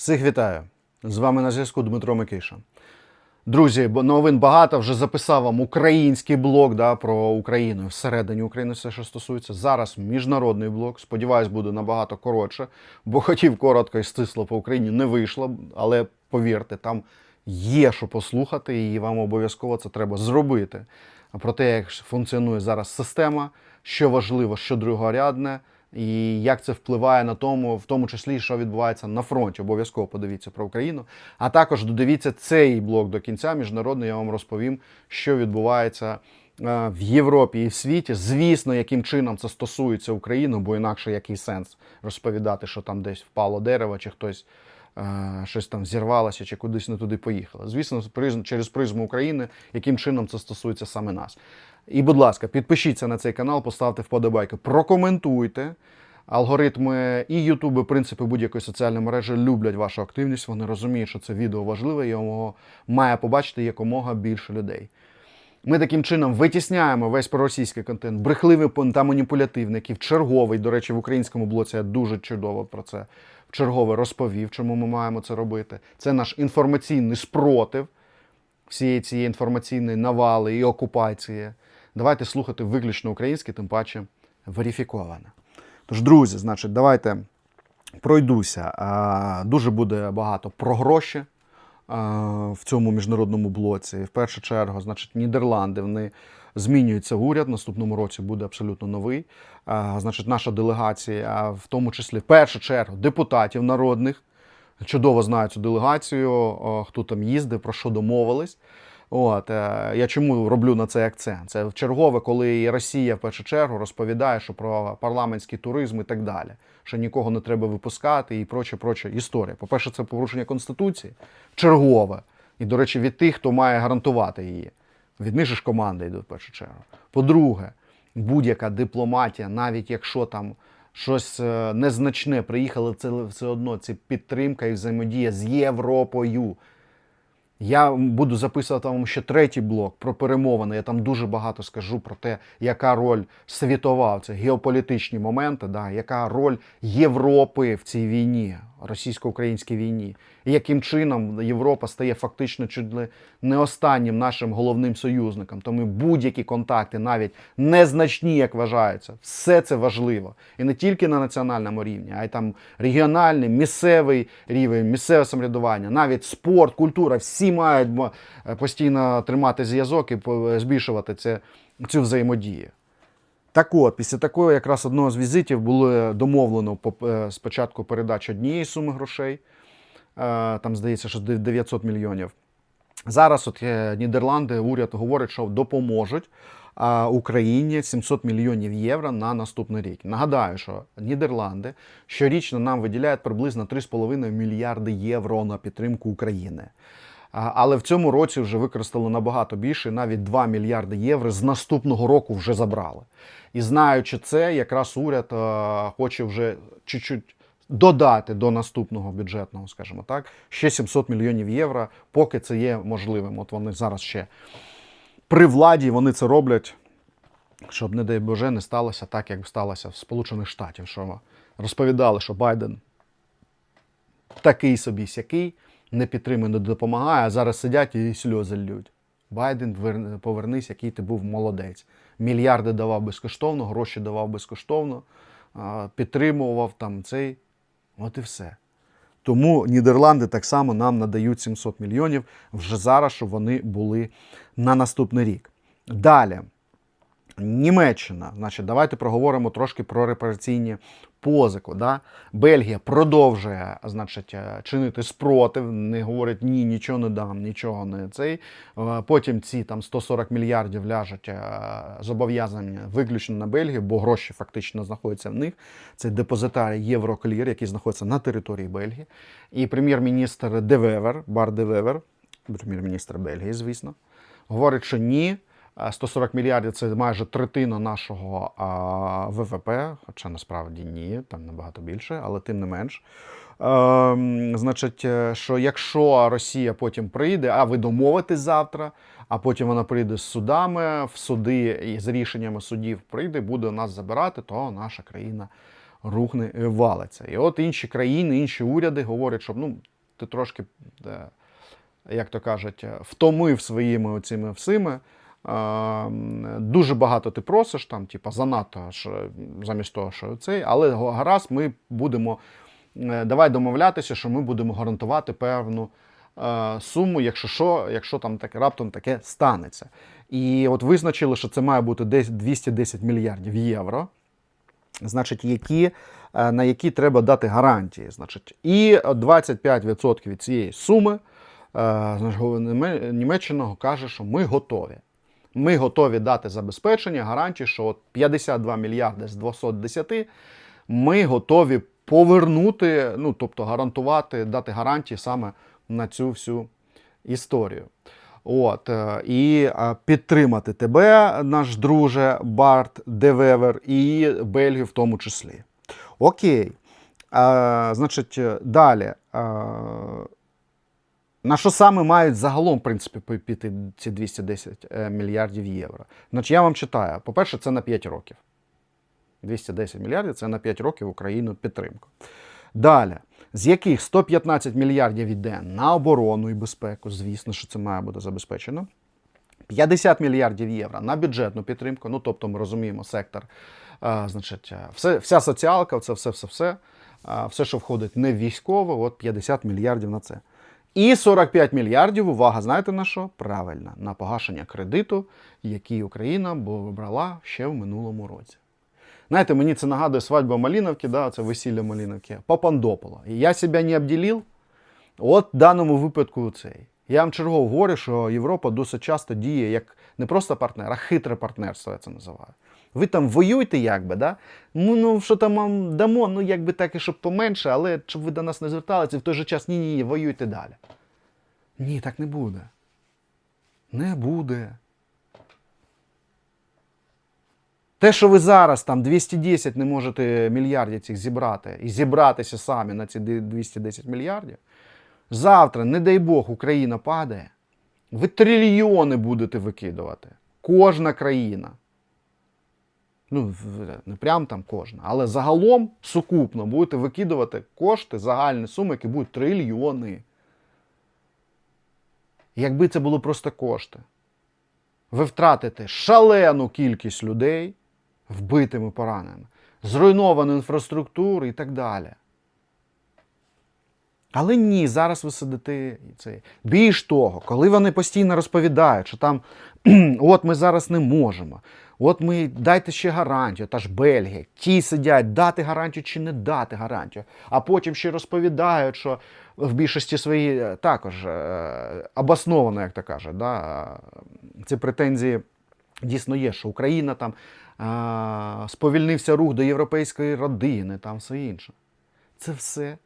Всіх вітаю! З вами на зв'язку Дмитро Микиша. Друзі, новин багато вже записав вам український блог да, про Україну всередині України, все, що стосується. Зараз міжнародний блог. Сподіваюсь, буде набагато коротше, бо хотів коротко і стисло по Україні, не вийшло. Але повірте, там є що послухати, і вам обов'язково це треба зробити. Про те, як функціонує зараз система, що важливо, що другорядне, і як це впливає на тому, в тому числі, що відбувається на фронті. Обов'язково подивіться про Україну. А також додивіться цей блок до кінця. Міжнародний я вам розповім, що відбувається е, в Європі і в світі. Звісно, яким чином це стосується України, бо інакше який сенс розповідати, що там десь впало дерево, чи хтось. е, Щось там зірвалося чи кудись не туди поїхало. Звісно, через призму України, яким чином це стосується саме нас. І, будь ласка, підпишіться на цей канал, поставте вподобайки, прокоментуйте. Алгоритми і Ютуб, і принципи будь-якої соціальної мережі люблять вашу активність. Вони розуміють, що це відео важливе, і його має побачити якомога більше людей. Ми таким чином витісняємо весь проросійський контент, брехливий та маніпулятивний, який в черговий, до речі, в українському блоці я дуже чудово про це в чергове розповів, чому ми маємо це робити. Це наш інформаційний спротив всієї цієї інформаційної навали і окупації. Давайте слухати виключно українське, тим паче верифіковане. Тож, друзі, значить, давайте пройдуся. Дуже буде багато про гроші в цьому міжнародному блоці. В першу чергу, значить, Нідерланди вони змінюється уряд. В наступному році буде абсолютно новий. Значить, наша делегація, в тому числі в першу чергу депутатів народних, чудово знаю цю делегацію, хто там їздив, про що домовились. От е, я чому роблю на цей акцент? Це чергове, коли Росія в першу чергу розповідає, що про парламентський туризм і так далі, що нікого не треба випускати і проче, проче історія. По-перше, це порушення конституції, чергове. І, до речі, від тих, хто має гарантувати її. Від них ж команда йде в першу чергу. По-друге, будь-яка дипломатія, навіть якщо там щось е, незначне приїхало, це все одно це підтримка і взаємодія з Європою. Я буду записувати вам ще третій блок про перемовини. Я там дуже багато скажу про те, яка роль світова, це геополітичні моменти, да, яка роль Європи в цій війні, російсько-українській війні, яким чином Європа стає фактично чуть ли не останнім нашим головним союзником. Тому будь-які контакти, навіть незначні, як вважається, все це важливо. І не тільки на національному рівні, а й там регіональний, місцевий рівень, місцеве самоврядування, навіть спорт, культура, всі мають постійно тримати зв'язок і збільшувати це, цю взаємодію. Так от, після такого якраз одного з візитів було домовлено е, спочатку передачу однієї суми грошей, е, там здається, що 900 мільйонів. Зараз от е, Нідерланди, уряд говорить, що допоможуть Україні 700 мільйонів євро на наступний рік. Нагадаю, що Нідерланди щорічно нам виділяють приблизно 3,5 мільярди євро на підтримку України. Але в цьому році вже використали набагато більше, навіть 2 мільярди євро з наступного року вже забрали. І знаючи це, якраз уряд е, хоче вже чуть-чуть додати до наступного бюджетного, скажімо так, ще 700 мільйонів євро, поки це є можливим. От вони зараз ще при владі вони це роблять, щоб, не дай Боже, не сталося так, як сталося в Сполучених Штатів, що розповідали, що Байден такий собі сякий, не підтримує, не допомагає, а зараз сидять і сльози лють. Байден, повернись, який ти був молодець. Мільярди давав безкоштовно, гроші давав безкоштовно, підтримував там цей. От і все. Тому Нідерланди так само нам надають 700 мільйонів вже зараз, щоб вони були на наступний рік. Далі. Німеччина, значить, давайте проговоримо трошки про репараційні позику. Да? Бельгія продовжує значить, е, чинити спротив, не говорить ні, нічого не дам, нічого не цей. Е, Потім ці там 140 мільярдів ляжуть е, зобов'язання виключно на Бельгію, бо гроші фактично знаходяться в них. Це депозитарій Євроклір, який знаходиться на території Бельгії. І прем'єр-міністр Девевер, Бар Девевер, прем'єр-міністр Бельгії, звісно, говорить, що ні. А 140 мільярдів це майже третина нашого ВВП, хоча насправді ні, там набагато більше, але тим не менш. Ем, значить, е, що якщо Росія потім прийде, а ви домовитесь завтра, а потім вона прийде з судами, в суди і з рішеннями судів прийде, буде нас забирати, то наша країна рухне і валиться. І от інші країни, інші уряди говорять, що ну, ти трошки, е, як то кажуть, е, втомив своїми оцими всіми. Дуже багато ти просиш, там, типа, занадто е, замість того, що цей, але гаразд, ми будемо. е, Давай домовлятися, що ми будемо гарантувати певну е, суму, якщо що, якщо там таке раптом таке станеться. І от визначили, що це має бути десь 210 мільярдів євро, значить, які, е, на які треба дати гарантії. Значить, і 25% від цієї суми Німеччина каже, що ми готові. Ми готові дати забезпечення, гарантії, що от 52 мільярди з 210 ми готові повернути, ну тобто гарантувати, дати гарантії саме на цю всю історію. От, е, і е, підтримати тебе, наш друже Барт Девевер, і Бельгію в тому числі. Окей. А, значить, е, далі. А, на що саме мають загалом, в принципі, піти ці 210 е, мільярдів євро? Значить, я вам читаю. По-перше, це на 5 років. 210 мільярдів це на 5 років Україну підтримку. Далі, з яких 115 мільярдів йде на оборону і безпеку, звісно, що це має бути забезпечено. 50 мільярдів євро на бюджетну підтримку. Ну, тобто, ми розуміємо, сектор, а, значить, е, все, вся соціалка, це все, все, все, все, що входить не в військове, от 50 мільярдів на це. І 45 мільярдів, увага, знаєте на що? Правильно, на погашення кредиту, який Україна брала ще в минулому році. Знаєте, мені це нагадує свадьба Маліновки, да, це весілля Маліновки, Папандопола. І я себе не обділив, От в даному випадку цей. Я вам чергово говорю, що Європа досить часто діє як не просто партнер, а хитре партнерство, я це називаю. Ви там воюєте, якби, да? Ну, ну що там вам дамо, ну якби так і щоб поменше, але щоб ви до нас не зверталися, в той же час ні-ні, ні, воюйте далі. Ні, так не буде. Не буде. Те, що ви зараз там 210 не можете мільярдів цих зібрати і зібратися самі на ці 210 мільярдів, завтра, не дай Бог, Україна падає, ви трильйони будете викидувати. Кожна країна. Ну, не прям там кожна, але загалом сукупно будете викидувати кошти, загальні суми, які будуть трильйони. Якби це було просто кошти, ви втратите шалену кількість людей вбитими пораненими, зруйновану інфраструктуру і так далі. Але ні, зараз ви сидите це. Більш того, коли вони постійно розповідають, що там от ми зараз не можемо, от ми дайте ще гарантію, та ж Бельгія, ті сидять, дати гарантію чи не дати гарантію, а потім ще розповідають, що в більшості своїй е, також е, обосновано, як то кажуть, да, е, ці претензії дійсно є, що Україна там е, сповільнився рух до європейської родини, там все інше. Це все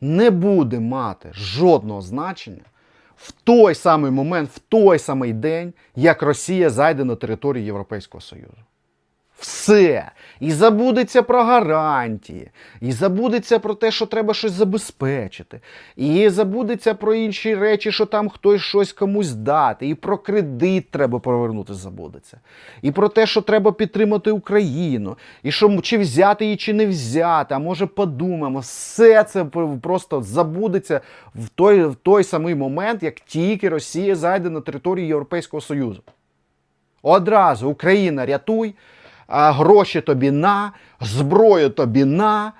не буде мати жодного значення в той самий момент, в той самий день, як Росія зайде на територію Європейського Союзу. Все. І забудеться про гарантії, і забудеться про те, що треба щось забезпечити, і забудеться про інші речі, що там хтось щось комусь дати, і про кредит треба повернути, забудеться. І про те, що треба підтримати Україну, і що чи взяти її, чи не взяти, а може подумаємо. Все це просто забудеться в той, в той самий момент, як тільки Росія зайде на територію Європейського Союзу. Одразу Україна рятуй, гроші тобі на, зброю тобі на.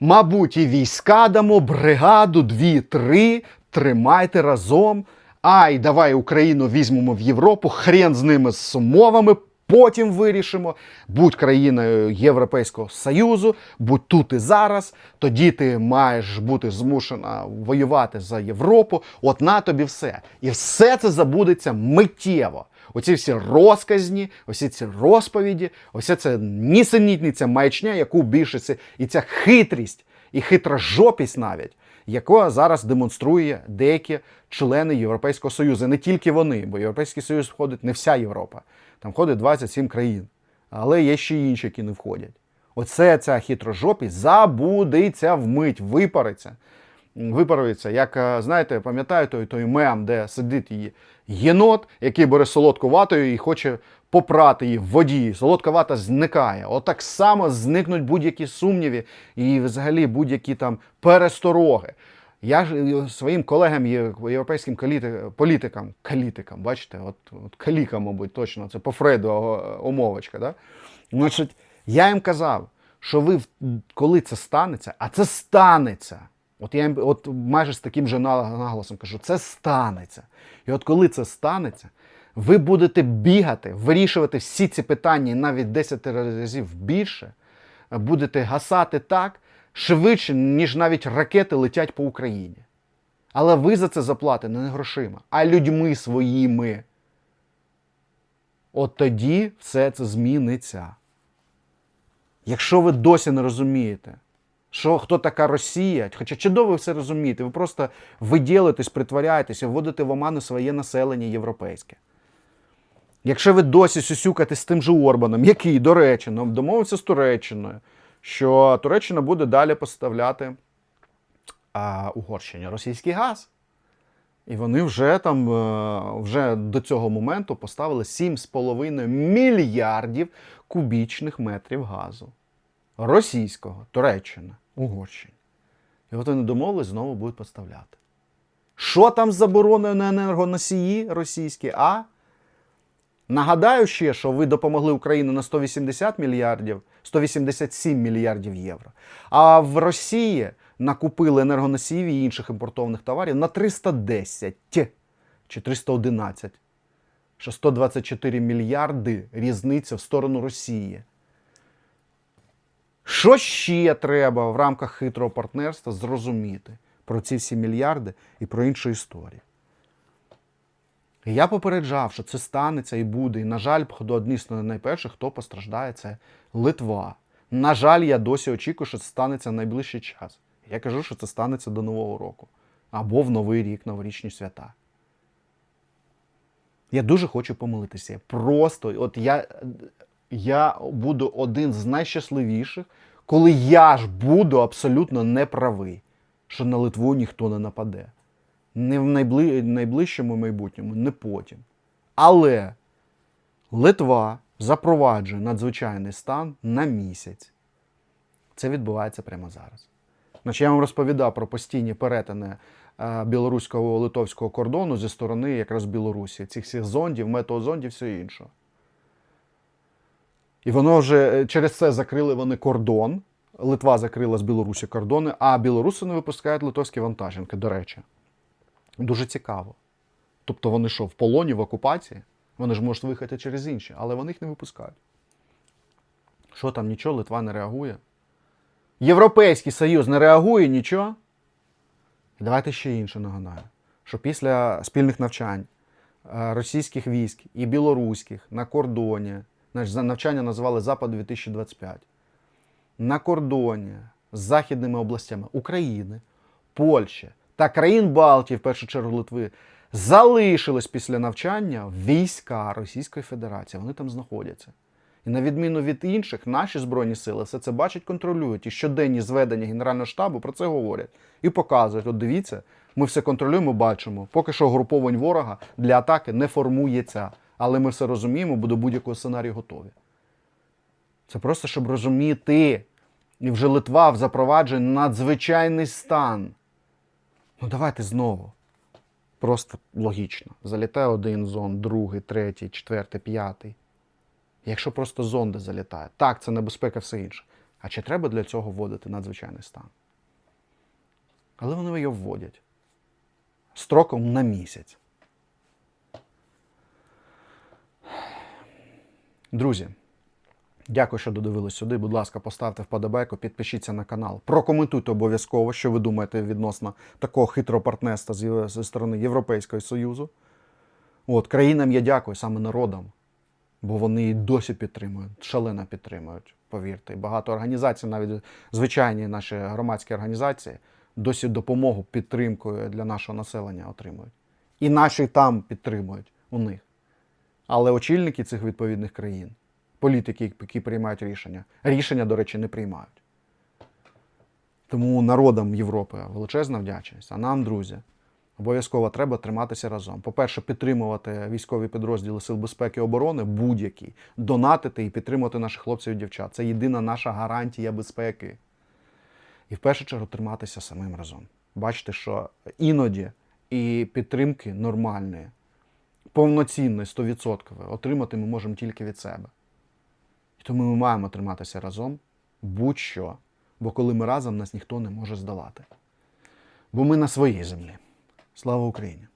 Мабуть, і війська дамо, бригаду, дві-три, тримайте разом. Ай, давай Україну візьмемо в Європу, хрен з ними з умовами, потім вирішимо. Будь країною Європейського Союзу, будь тут і зараз, тоді ти маєш бути змушена воювати за Європу. От на тобі все. І все це забудеться миттєво. Оці всі розказні, оці ці розповіді, ося ця нісенітниця маячня, яку більшості, і ця хитрість, і хитрожопість навіть, яку зараз демонструє деякі члени Європейського Союзу. Не тільки вони, бо Європейський Союз входить не вся Європа. Там входить 27 країн. Але є ще інші, які не входять. Оце ця хитрожопість забудеться вмить, випариться. Виправиться. Як е, знаєте, пам'ятаю той, той мем, де сидить її єнот, який бере солодку ватою і хоче попрати її в воді. Солодка вата зникає. Отак само зникнуть будь-які сумніви і взагалі будь-які там перестороги. Я ж е, своїм колегам, європейським політикам, калітикам, бачите, от, от каліка, мабуть, точно, це по Фреду о- омовочка. Да? Значить, я їм казав, що ви, коли це станеться, а це станеться. От я от майже з таким же наголосом кажу, це станеться. І от коли це станеться, ви будете бігати, вирішувати всі ці питання навіть 10 разів більше, будете гасати так швидше, ніж навіть ракети летять по Україні. Але ви за це заплатите не грошима, а людьми своїми. От тоді все це зміниться. Якщо ви досі не розумієте, що хто така Росія, хоча чудово все розумієте, ви просто виділитесь, притворяєтеся, вводите в оману своє населення європейське. Якщо ви досі сюсюкаєте з тим же Орбаном, який, до речі, нам домовився з Туреччиною, що Туреччина буде далі поставляти а, Угорщині російський газ. І вони вже там е, вже до цього моменту поставили 7,5 мільярдів кубічних метрів газу. Російського, Туреччина, Угорщина. І от вони домовились, знову будуть поставляти. Що там з забороною на енергоносії російські? А? Нагадаю ще, що ви допомогли Україні на 180 мільярдів, 187 мільярдів євро. А в Росії накупили енергоносіїв і інших імпортованих товарів на 310 чи 311. Що 124 мільярди різниця в сторону Росії. Що ще треба в рамках хитрого партнерства зрозуміти про ці всі мільярди і про іншу історію? Я попереджав, що це станеться і буде. І, на жаль, походу, одні з найперших, хто постраждає, це Литва. На жаль, я досі очікую, що це станеться в найближчий час. Я кажу, що це станеться до Нового року або в Новий рік, новорічні свята. Я дуже хочу помилитися. Просто, от я, я буду один з найщасливіших, коли я ж буду абсолютно неправий, що на Литву ніхто не нападе. Не в найбли... найближчому майбутньому, не потім. Але Литва запроваджує надзвичайний стан на місяць. Це відбувається прямо зараз. Значить, я вам розповідав про постійні перетини е, білоруського литовського кордону зі сторони якраз Білорусі, цих всіх зондів, метеозондів, все інше. І воно вже е, через це закрили вони кордон. Литва закрила з Білорусі кордони, а білоруси не випускають литовські вантажівки, до речі. Дуже цікаво. Тобто вони що, в полоні, в окупації? Вони ж можуть виїхати через інші, але вони їх не випускають. Що там, нічого, Литва не реагує? Європейський Союз не реагує нічого. І давайте ще інше нагадаю, що після спільних навчань е, російських військ і білоруських на кордоні, значить, навчання називали Запад 2025, на кордоні з західними областями України, Польщі та країн Балтії, в першу чергу Литви, залишились після навчання війська Російської Федерації. Вони там знаходяться. І на відміну від інших, наші збройні сили все це бачать, контролюють. І щоденні зведення Генерального штабу про це говорять і показують: от дивіться, ми все контролюємо, бачимо. Поки що угруповань ворога для атаки не формується. Але ми все розуміємо, бо до будь-якого сценарію готові. Це просто щоб розуміти. І вже Литва запроваджує надзвичайний стан. Ну давайте знову. Просто логічно. Залітає один зон, другий, третій, четвертий, п'ятий. Якщо просто зонди залітають, так, це небезпека, все інше. А чи треба для цього вводити надзвичайний стан? Але вони його вводять строком на місяць. Друзі, дякую, що додивились сюди. Будь ласка, поставте вподобайку, підпишіться на канал. Прокоментуйте обов'язково, що ви думаєте відносно такого хитрого партнерства зі сторони Європейського Союзу. От, країнам я дякую, саме народам, бо вони і досі підтримують, шалено підтримують, повірте. Багато організацій, навіть звичайні наші громадські організації, досі допомогу підтримкою для нашого населення отримують. І наші там підтримують у них. Але очільники цих відповідних країн, політики, які приймають рішення, рішення, до речі, не приймають. Тому народам Європи величезна вдячність. А нам, друзі, обов'язково треба триматися разом. По-перше, підтримувати військові підрозділи Сил безпеки і оборони будь-які, донатити і підтримувати наших хлопців і дівчат. Це єдина наша гарантія безпеки. І в першу чергу триматися самим разом. Бачите, що іноді і підтримки нормальної, повноцінної, 100% отримати ми можемо тільки від себе. І тому ми маємо триматися разом будь-що. Бо коли ми разом, нас ніхто не може здолати. Бо ми на своїй землі. Слава Україні!